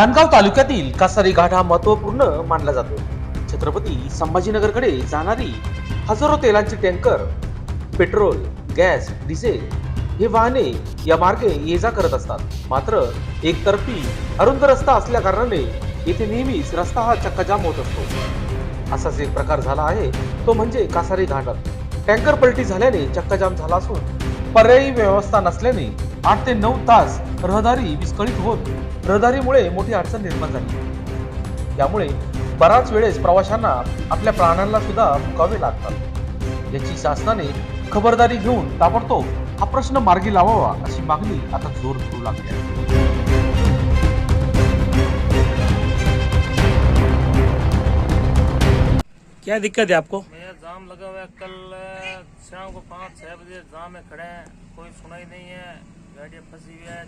नांदगाव तालुक्यातील कासारी घाट हा महत्त्वपूर्ण मानला जातो. छत्रपती संभाजीनगरकडे जाणारी हजारो तेलांची टँकर पेट्रोल गॅस डिझेल हे वाहने या मार्गे ये जा करत असतात. मात्र एकतर्फी अरुंद रस्ता असल्या कारणाने येथे नेहमीच रस्ता हा चक्काजाम होत असतो. असाच एक प्रकार झाला आहे तो म्हणजे कासारी घाटात. टँकर पलटी झाल्याने चक्काजाम झाला असून पर्यायी व्यवस्था नसल्याने आठ ते नऊ तास रहदारी विस्कळीत होत रहदारीमुळे मोठी अडचण निर्माण झाली. त्यामुळे बराच वेळेस प्रवाशांना आपल्या प्राणांना सुद्धा मुकावे लागतात. याची शासनाने खबरदारी घेऊन ताबडतोब हा प्रश्न मार्गी लावावा अशी मागणी आता जोर धरू लागली आहे. क्या दिक्कत है आपको? मेरा जाम लगा हुआ है कल शाम को पाँच छह बजे जाम में खड़े हैं कोई सुनाई नहीं है। ગાડી ફસી ગયા